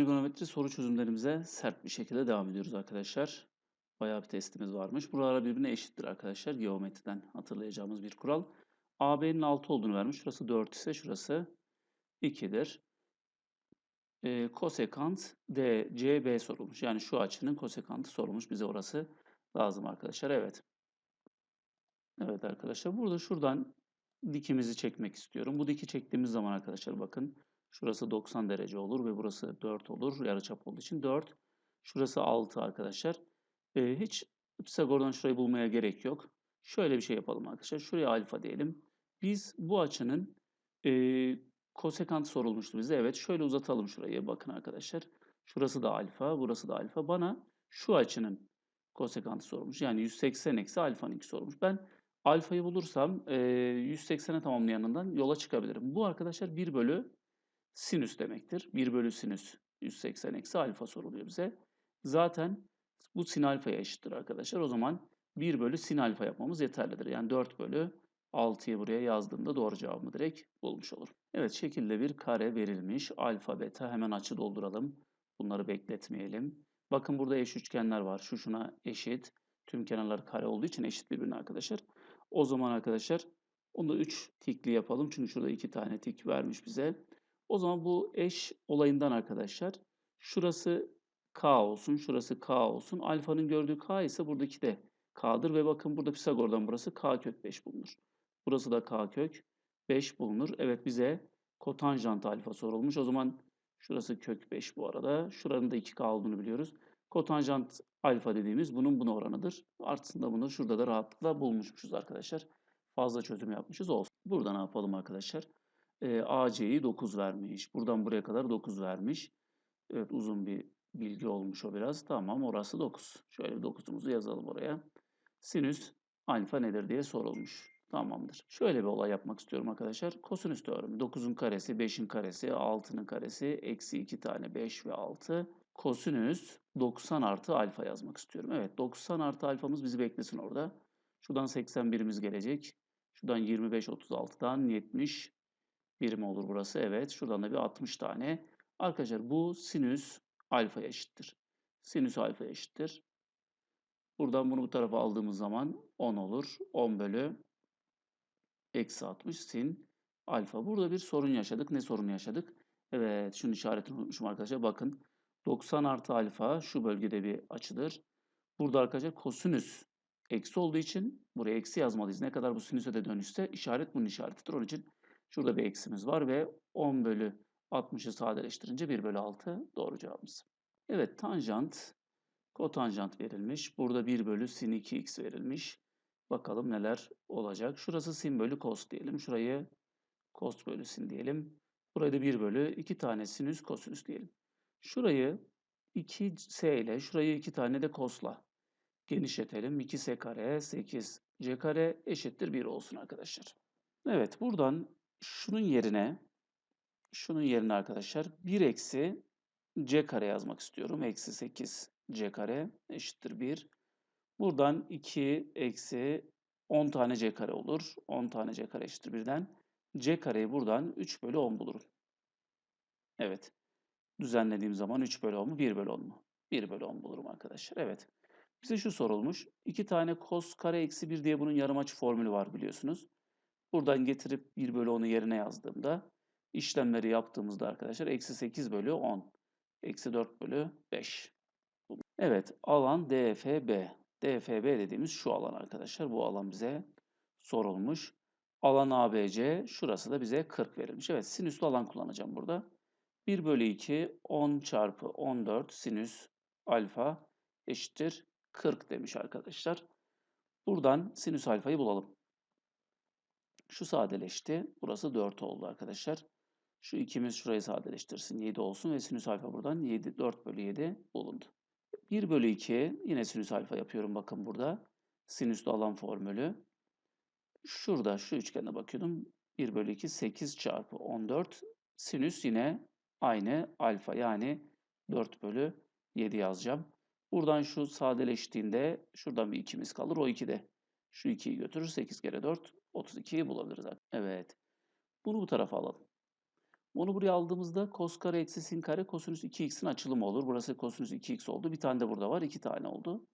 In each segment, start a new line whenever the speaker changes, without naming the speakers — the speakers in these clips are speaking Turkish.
trigonometri soru çözümlerimize sert bir şekilde devam ediyoruz arkadaşlar. Bayağı bir testimiz varmış. Buralar birbirine eşittir arkadaşlar. Geometriden hatırlayacağımız bir kural. AB'nin 6 olduğunu vermiş. Şurası 4 ise şurası 2'dir. E, kosekant DCB sorulmuş. Yani şu açının kosekantı sorulmuş. Bize orası lazım arkadaşlar. Evet. Evet arkadaşlar. Burada şuradan dikimizi çekmek istiyorum. Bu diki çektiğimiz zaman arkadaşlar bakın. Şurası 90 derece olur ve burası 4 olur. Yarıçap olduğu için 4. Şurası 6 arkadaşlar. Ee, hiç Pisagor'dan şurayı bulmaya gerek yok. Şöyle bir şey yapalım arkadaşlar. Şuraya alfa diyelim. Biz bu açının e, kosekant sorulmuştu bize. Evet şöyle uzatalım şurayı. Bakın arkadaşlar. Şurası da alfa, burası da alfa. Bana şu açının kosekantı sorulmuş. Yani 180 eksi alfanın 2 sorulmuş. Ben alfayı bulursam e, 180'e tamamlayanından yola çıkabilirim. Bu arkadaşlar 1 bölü sinüs demektir. 1 bölü sinüs 180 eksi alfa soruluyor bize. Zaten bu sin alfaya eşittir arkadaşlar. O zaman 1 bölü sin alfa yapmamız yeterlidir. Yani 4 bölü 6'yı buraya yazdığımda doğru cevabımı direkt bulmuş olurum. Evet şekilde bir kare verilmiş. Alfa, beta hemen açı dolduralım. Bunları bekletmeyelim. Bakın burada eş üçgenler var. Şu şuna eşit. Tüm kenarlar kare olduğu için eşit birbirine arkadaşlar. O zaman arkadaşlar onu 3 tikli yapalım. Çünkü şurada 2 tane tik vermiş bize. O zaman bu eş olayından arkadaşlar şurası k olsun, şurası k olsun. Alfanın gördüğü k ise buradaki de k'dır ve bakın burada Pisagor'dan burası k kök 5 bulunur. Burası da k kök 5 bulunur. Evet bize kotanjant alfa sorulmuş. O zaman şurası kök 5 bu arada. Şuranın da 2k olduğunu biliyoruz. Kotanjant alfa dediğimiz bunun buna oranıdır. Aslında bunu şurada da rahatlıkla bulmuşmuşuz arkadaşlar. Fazla çözüm yapmışız olsun. Burada ne yapalım arkadaşlar? E, AC'yi 9 vermiş. Buradan buraya kadar 9 vermiş. Evet uzun bir bilgi olmuş o biraz. Tamam orası 9. Şöyle bir 9'umuzu yazalım oraya. Sinüs alfa nedir diye sorulmuş. Tamamdır. Şöyle bir olay yapmak istiyorum arkadaşlar. Kosinüs teoremi. 9'un karesi, 5'in karesi, 6'nın karesi, eksi 2 tane 5 ve 6. Kosinüs 90 artı alfa yazmak istiyorum. Evet 90 artı alfamız bizi beklesin orada. Şuradan 81'imiz gelecek. Şuradan 25 36'dan 70 birim olur burası. Evet. Şuradan da bir 60 tane. Arkadaşlar bu sinüs alfa eşittir. Sinüs alfa eşittir. Buradan bunu bu tarafa aldığımız zaman 10 olur. 10 bölü eksi 60 sin alfa. Burada bir sorun yaşadık. Ne sorunu yaşadık? Evet. Şunun işaretini unutmuşum arkadaşlar. Bakın. 90 artı alfa şu bölgede bir açıdır. Burada arkadaşlar kosinüs eksi olduğu için buraya eksi yazmalıyız. Ne kadar bu sinüse de dönüşse işaret bunun işaretidir. Onun için Şurada bir eksimiz var ve 10 bölü 60'ı sadeleştirince 1 bölü 6 doğru cevabımız. Evet tanjant, kotanjant verilmiş. Burada 1 bölü sin 2x verilmiş. Bakalım neler olacak. Şurası sin bölü cos diyelim. Şurayı cos bölü sin diyelim. Burayı da 1 bölü 2 tane sinüs kosinüs diyelim. Şurayı 2s ile şurayı 2 tane de cos'la genişletelim. 2s kare 8c kare eşittir 1 olsun arkadaşlar. Evet buradan şunun yerine şunun yerine arkadaşlar 1 eksi c kare yazmak istiyorum. Eksi 8 c kare eşittir 1. Buradan 2 eksi 10 tane c kare olur. 10 tane c kare eşittir 1'den. c kareyi buradan 3 bölü 10 bulurum. Evet. Düzenlediğim zaman 3 bölü 10 mu 1 bölü 10 mu? 1 bölü 10 bulurum arkadaşlar. Evet. Bize şu sorulmuş. 2 tane cos kare eksi 1 diye bunun yarım açı formülü var biliyorsunuz. Buradan getirip 1 bölü 10'u yerine yazdığımda işlemleri yaptığımızda arkadaşlar eksi 8 bölü 10. Eksi 4 bölü 5. Evet alan DFB. DFB dediğimiz şu alan arkadaşlar. Bu alan bize sorulmuş. Alan ABC şurası da bize 40 verilmiş. Evet sinüslü alan kullanacağım burada. 1 bölü 2 10 çarpı 14 sinüs alfa eşittir 40 demiş arkadaşlar. Buradan sinüs alfayı bulalım. Şu sadeleşti. Burası 4 oldu arkadaşlar. Şu ikimiz şurayı sadeleştirsin. 7 olsun ve sinüs alfa buradan 7, 4 bölü 7 bulundu. 1 bölü 2 yine sinüs alfa yapıyorum bakın burada. Sinüslü alan formülü. Şurada şu üçgene bakıyordum. 1 bölü 2 8 çarpı 14. Sinüs yine aynı alfa yani 4 bölü 7 yazacağım. Buradan şu sadeleştiğinde şuradan bir ikimiz kalır. O 2 de şu 2'yi götürür. 8 kere 4 32'yi bulabiliriz. Evet. Bunu bu tarafa alalım. Onu buraya aldığımızda cos kare eksi sin kare kosinüs 2x'in açılımı olur. Burası kosinüs 2x oldu. Bir tane de burada var. iki tane oldu.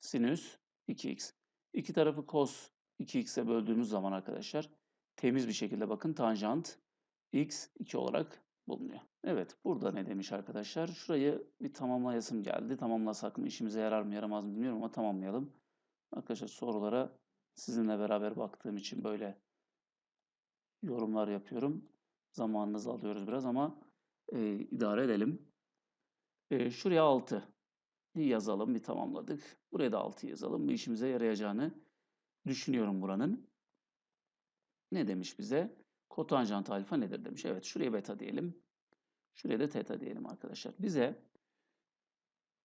Sinüs 2x. İki tarafı cos 2x'e böldüğümüz zaman arkadaşlar temiz bir şekilde bakın tanjant x 2 olarak bulunuyor. Evet burada ne demiş arkadaşlar? Şurayı bir tamamlayasım geldi. Tamamlasak mı işimize yarar mı yaramaz mı bilmiyorum ama tamamlayalım. Arkadaşlar sorulara sizinle beraber baktığım için böyle yorumlar yapıyorum. Zamanınızı alıyoruz biraz ama e, idare edelim. E, şuraya 6 yazalım. Bir tamamladık. Buraya da 6 yazalım. Bu işimize yarayacağını düşünüyorum buranın. Ne demiş bize? Kotanjant alfa nedir demiş. Evet şuraya beta diyelim. Şuraya da teta diyelim arkadaşlar. Bize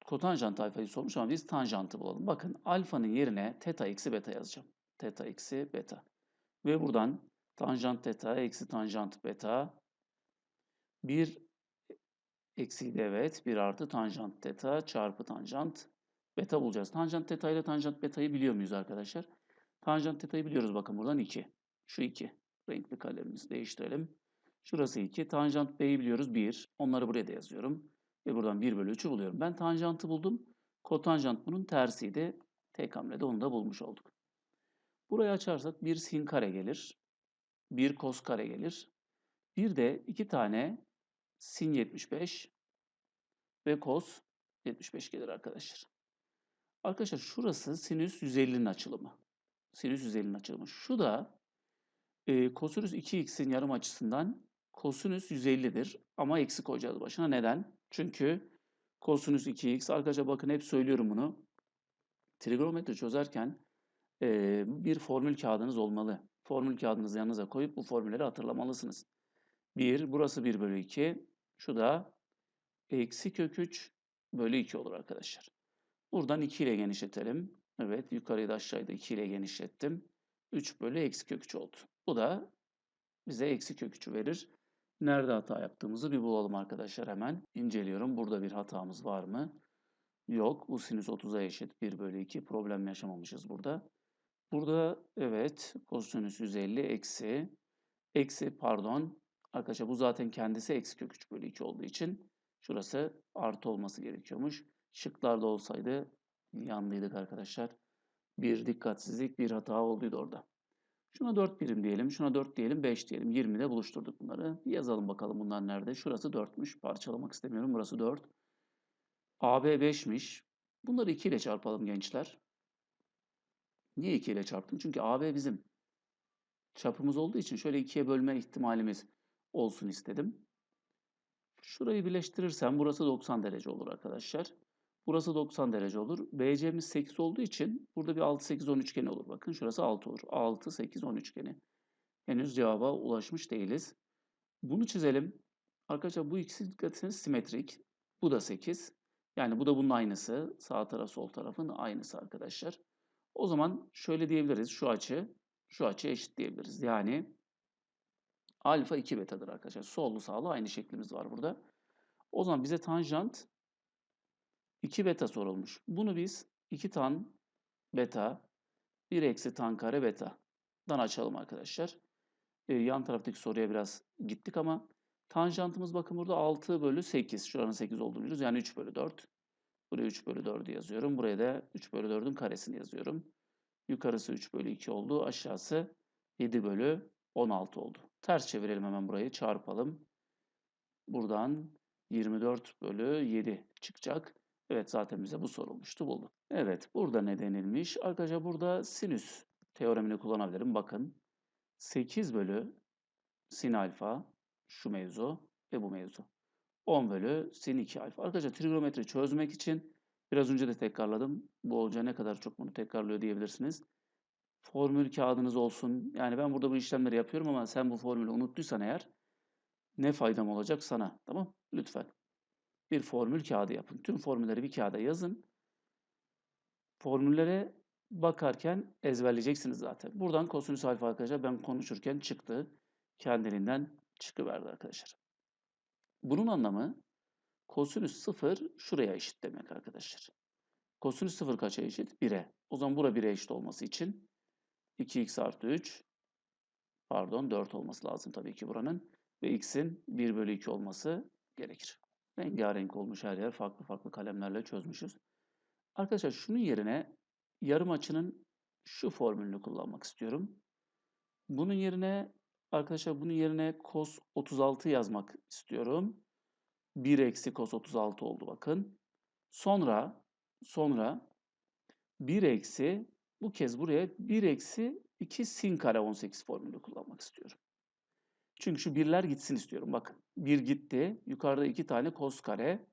kotanjant alfayı sormuş ama biz tanjantı bulalım. Bakın alfanın yerine teta eksi beta yazacağım. Teta eksi beta. Ve buradan tanjant teta eksi tanjant beta 1 eksi evet 1 artı tanjant teta çarpı tanjant beta bulacağız. Tanjant teta ile tanjant beta'yı biliyor muyuz arkadaşlar? Tanjant teta'yı biliyoruz bakın buradan 2. Şu 2. Renkli kalemimizi değiştirelim. Şurası 2. Tanjant b'yi biliyoruz 1. Onları buraya da yazıyorum. Ve buradan 1 bölü 3'ü buluyorum. Ben tanjantı buldum. Kotanjant bunun tersiydi. Tek hamlede onu da bulmuş olduk. Burayı açarsak bir sin kare gelir. Bir kos kare gelir. Bir de iki tane sin 75 ve kos 75 gelir arkadaşlar. Arkadaşlar şurası sinüs 150'nin açılımı. Sinüs 150'nin açılımı. Şu da e, kosinüs 2x'in yarım açısından kosinüs 150'dir. Ama eksi koyacağız başına. Neden? Çünkü kosinüs 2x, arkadaşlar bakın hep söylüyorum bunu. Trigonometri çözerken e, bir formül kağıdınız olmalı. Formül kağıdınızı yanınıza koyup bu formülleri hatırlamalısınız. 1, burası 1 bölü 2. Şu da eksi kök 3 bölü 2 olur arkadaşlar. Buradan 2 ile genişletelim. Evet yukarıyı da aşağıda 2 ile genişlettim. 3 bölü eksi kök 3 oldu. Bu da bize eksi kök 3'ü verir. Nerede hata yaptığımızı bir bulalım arkadaşlar hemen. İnceliyorum. Burada bir hatamız var mı? Yok. Bu sinüs 30'a eşit. 1 bölü 2. Problem yaşamamışız burada. Burada evet kosinüs 150 eksi eksi pardon arkadaşlar bu zaten kendisi eksi kök 3 bölü 2 olduğu için şurası artı olması gerekiyormuş. Şıklarda olsaydı yanlıydık arkadaşlar. Bir dikkatsizlik bir hata olduydu orada. Şuna 4 birim diyelim. Şuna 4 diyelim. 5 diyelim. 20'de buluşturduk bunları. Bir yazalım bakalım bunlar nerede. Şurası 4'müş. Parçalamak istemiyorum. Burası 4. AB 5'miş. Bunları 2 ile çarpalım gençler. Niye 2 ile çarptım? Çünkü AB bizim çapımız olduğu için şöyle 2'ye bölme ihtimalimiz olsun istedim. Şurayı birleştirirsem burası 90 derece olur arkadaşlar. Burası 90 derece olur. BC'miz 8 olduğu için burada bir 6, 8, 10 üçgeni olur. Bakın şurası 6 olur. 6, 8, 10 üçgeni. Henüz cevaba ulaşmış değiliz. Bunu çizelim. Arkadaşlar bu ikisi dikkat etseniz simetrik. Bu da 8. Yani bu da bunun aynısı. Sağ taraf sol tarafın aynısı arkadaşlar. O zaman şöyle diyebiliriz. Şu açı, şu açı eşit diyebiliriz. Yani alfa 2 betadır arkadaşlar. Sollu sağlı aynı şeklimiz var burada. O zaman bize tanjant 2 beta sorulmuş. Bunu biz 2 tan beta 1 eksi tan kare beta'dan açalım arkadaşlar. Ee, yan taraftaki soruya biraz gittik ama tanjantımız bakın burada 6 bölü 8. Şuranın 8 olduğunu biliyoruz. Yani 3 bölü 4. Buraya 3 bölü 4'ü yazıyorum. Buraya da 3 bölü 4'ün karesini yazıyorum. Yukarısı 3 bölü 2 oldu. Aşağısı 7 bölü 16 oldu. Ters çevirelim hemen burayı. Çarpalım. Buradan 24 bölü 7 çıkacak. Evet zaten bize bu sorulmuştu bulduk. Evet burada ne denilmiş? Arkadaşlar burada sinüs teoremini kullanabilirim. Bakın 8 bölü sin alfa şu mevzu ve bu mevzu. 10 bölü sin 2 alfa. Arkadaşlar trigonometri çözmek için biraz önce de tekrarladım. Bu hoca ne kadar çok bunu tekrarlıyor diyebilirsiniz. Formül kağıdınız olsun. Yani ben burada bu işlemleri yapıyorum ama sen bu formülü unuttuysan eğer ne faydam olacak sana? Tamam? Lütfen bir formül kağıdı yapın. Tüm formülleri bir kağıda yazın. Formüllere bakarken ezberleyeceksiniz zaten. Buradan kosinüs alfa arkadaşlar ben konuşurken çıktı. Kendiliğinden çıkıverdi arkadaşlar. Bunun anlamı kosinüs 0 şuraya eşit demek arkadaşlar. Kosinüs 0 kaça eşit? 1'e. O zaman bura 1'e eşit olması için 2x artı 3 pardon 4 olması lazım tabii ki buranın. ve x'in 1 bölü 2 olması gerekir. Rengarenk olmuş her yer. Farklı farklı kalemlerle çözmüşüz. Arkadaşlar şunun yerine yarım açının şu formülünü kullanmak istiyorum. Bunun yerine arkadaşlar bunun yerine cos 36 yazmak istiyorum. 1 eksi cos 36 oldu bakın. Sonra sonra 1 eksi bu kez buraya 1 eksi 2 sin kare 18 formülü kullanmak istiyorum. Çünkü şu birler gitsin istiyorum. Bakın 1 gitti. Yukarıda 2 tane cos kare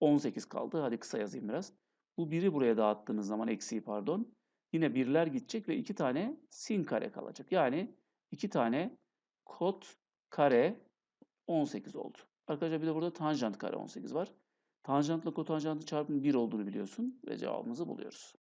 18 kaldı. Hadi kısa yazayım biraz. Bu biri buraya dağıttığınız zaman eksiği pardon. Yine birler gidecek ve 2 tane sin kare kalacak. Yani 2 tane kot kare 18 oldu. Arkadaşlar bir de burada tanjant kare 18 var. Tanjantla kotanjantın çarpımı 1 olduğunu biliyorsun ve cevabımızı buluyoruz.